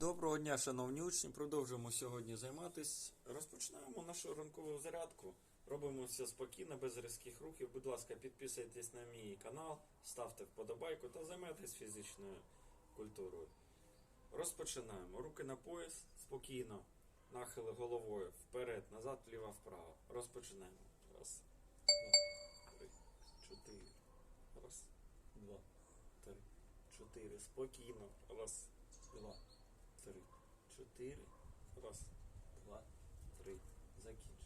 Доброго дня, шановні учні. Продовжуємо сьогодні займатися. Розпочинаємо нашу ранкову зарядку. Робимо все спокійно, без різких рухів. Будь ласка, підписуйтесь на мій канал, ставте вподобайку та займайтесь фізичною культурою. Розпочинаємо. Руки на пояс, спокійно. Нахили головою вперед, назад, вліво, вправо. Розпочинаємо. Раз, два, три, чотири. Раз, два, три, чотири. Спокійно. Раз, два, три, чотири. Раз, два, три. Закінчили.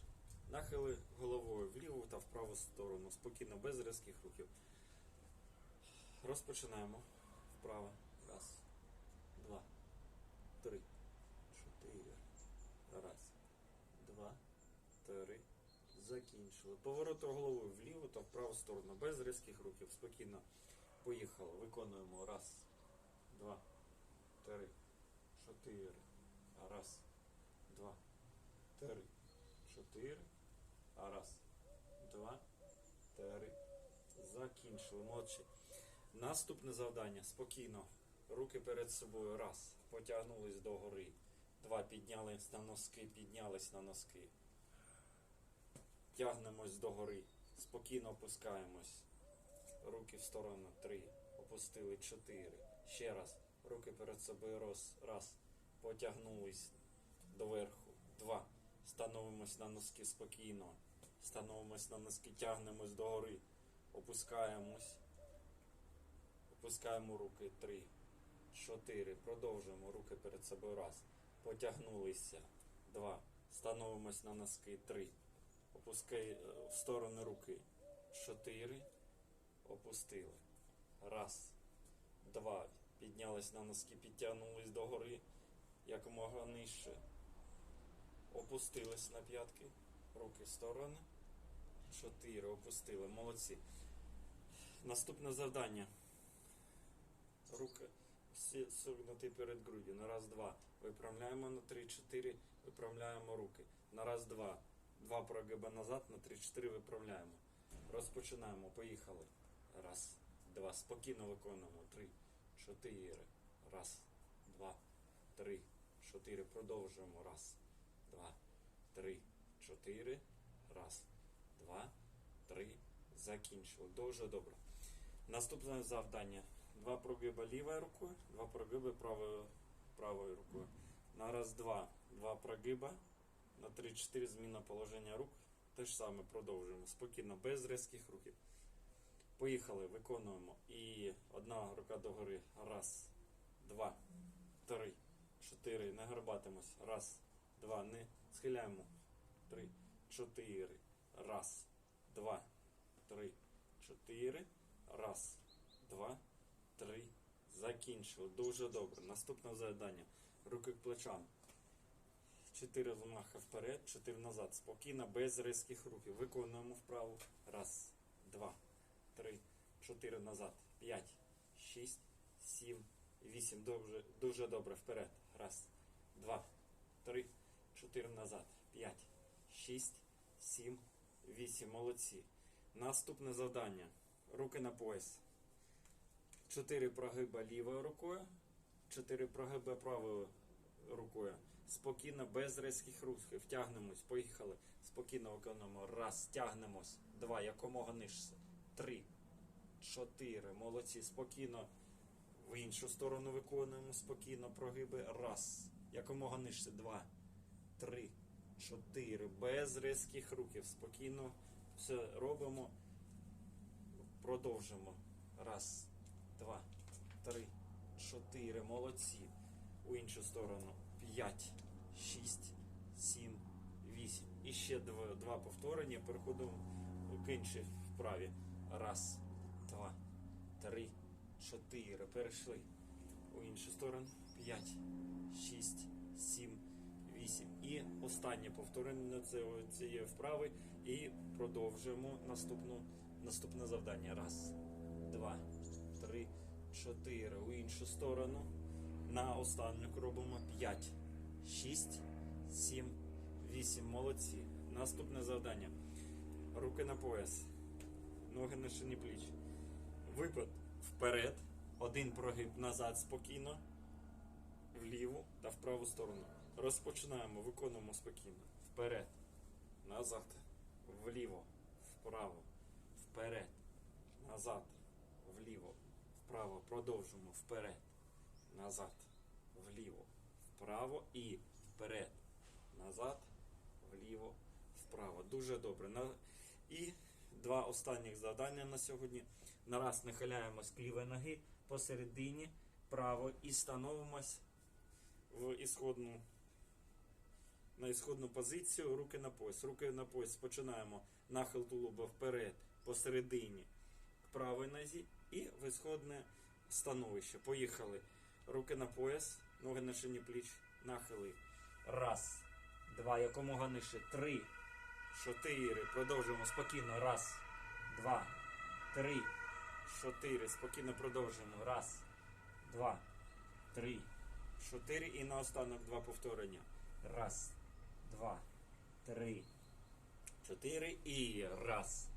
Нахили головою вліву та в праву сторону. Спокійно, без різких рухів. Розпочинаємо. Вправо. Раз, два, три, чотири. Раз, два, три. Закінчили. Поворот головою вліву та в праву сторону. Без різких рухів. Спокійно. Поїхали. Виконуємо. Раз, два, три, чотири. Раз, два, три, чотири. Раз, два, три. Закінчили. Молодці. Наступне завдання. Спокійно. Руки перед собою. Раз. Потягнулись до гори. Два. Піднялись на носки. Піднялись на носки. Тягнемось до гори. Спокійно опускаємось. Руки в сторону. Три. Опустили. Чотири. Ще раз. Руки перед собою. Раз. Раз. Потягнулись доверху. Два. Становимось на носки спокійно. Становимось на носки, тягнемось до гори. Опускаємось. Опускаємо руки. Три. Чотири. Продовжуємо руки перед собою. Раз. Потягнулися. Два. Становимось на носки. Три. Опускай е, в сторони руки. Чотири. Опустили. Раз. Два. Піднялись на носки, підтягнулись до гори. Якомога нижче. Опустились на п'ятки. Руки в сторони. Чотири. Опустили. Молодці. Наступне завдання. Руки всі согнуті перед груддю. На раз, два. Виправляємо на три, чотири. Виправляємо руки. На раз, два. Два прогиба назад, на три, чотири виправляємо. Розпочинаємо. Поїхали. Раз, два. Спокійно виконуємо. Три, чотири. Раз, два, три, чотири. Продовжуємо. Раз, два, три, чотири. Раз, два, три. Закінчили. Дуже добре. Наступне завдання. Два прогиба лівою рукою, два прогиби правою, правою рукою. На раз, два. Два прогиба. На 3-4 зміна положення рук. Те ж саме продовжуємо. Спокійно, без різких рухів. Поїхали, виконуємо. І одна рука догори. Раз, два, чотири. Не горбатимось. Раз, два. Не схиляємо. Три, чотири. Раз, два, три, чотири. Раз, два, три. Закінчили. Дуже добре. Наступне завдання. Руки к плечам. Чотири замаха вперед, чотири назад. Спокійно, без різких рухів. Виконуємо вправу. Раз, два, три, чотири назад. П'ять, шість, сім, вісім. Дуже, дуже добре. Вперед. Раз, два, три, чотири назад. П'ять, шість, сім, вісім. Молодці. Наступне завдання. Руки на пояс. Чотири прогиба лівою рукою. Чотири прогиба правою рукою. Спокійно, без різких рухів. Тягнемось. Поїхали. Спокійно виконуємо. Раз. Тягнемось. Два. Якомога нижче. Три. Чотири. Молодці. Спокійно. В іншу сторону виконуємо. Спокійно. Прогиби. Раз. Якомога нижче. Два. Три. Чотири. Без різких рухів. Спокійно все робимо. Продовжимо. Раз, два, три, чотири. Молодці. У іншу сторону. П'ять, шість, сім, вісім. І ще два, два повторення. Переходимо к іншій вправі. Раз, два, три, чотири. Перейшли. У іншу сторону. П'ять, шість, сім, вісім. І останнє повторення цієї вправи. І продовжуємо наступну, наступне завдання. Раз, два, три, чотири. У іншу сторону. На останню робимо 5, 6, 7, 8. Молодці. Наступне завдання. Руки на пояс. Ноги на шині пліч. Випад вперед. Один прогиб назад спокійно. в ліву та в праву сторону. Розпочинаємо, виконуємо спокійно. Вперед, назад, вліво, вправо, вперед, назад, вліво, вправо. Продовжуємо вперед, назад, вліво, вправо і вперед, назад, вліво, вправо. Дуже добре. І два останніх завдання на сьогодні. Нараз нахиляємось к лівої ноги посередині, право і становимось в ісходну, на ісходну позицію, руки на пояс. Руки на пояс починаємо нахил тулуба вперед, посередині, к правій нозі і в ісходне становище. Поїхали. Руки на пояс, ноги на шині пліч, нахили. Раз, два, якомога нижче. Три, чотири. Продовжуємо спокійно. Раз, два, три, чотири. Спокійно продовжуємо. Раз, два, три, чотири. І наостанок два повторення. Раз, два, три, чотири. І раз,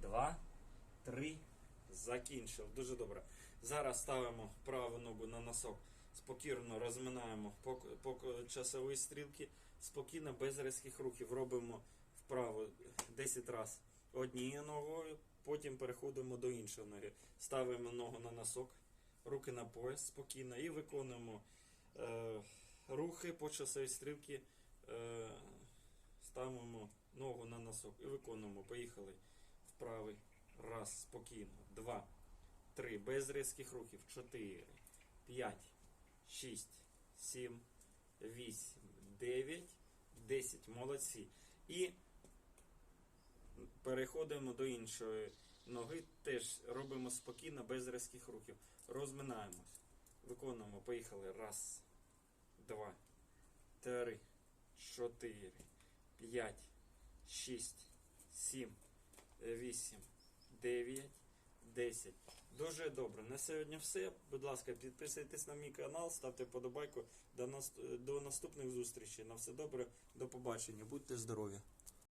два, три. Закінчив. Дуже добре. Зараз ставимо праву ногу на носок. Спокійно розминаємо по, по часовій стрілці. Спокійно, без різких рухів. Робимо вправо 10 разів однією ногою, потім переходимо до іншої ноги. Ставимо ногу на носок, руки на пояс спокійно і виконуємо е, рухи по часовій стрілці. Е, ставимо ногу на носок і виконуємо. Поїхали. Вправий. Раз, спокійно. Два, три. Без різких рухів. Чотири, п'ять, шість, сім, вісім, дев'ять, десять. Молодці. І переходимо до іншої ноги. Теж робимо спокійно, без різких рухів. Розминаємось. Виконуємо. Поїхали. Раз, два, три, чотири, п'ять, шість, сім, вісім, дев'ять, десять. Дуже добре. На сьогодні все. Будь ласка, підписуйтесь на мій канал, ставте подобайку. До, нас- до наступних зустрічей. На все добре. До побачення. Будьте здорові.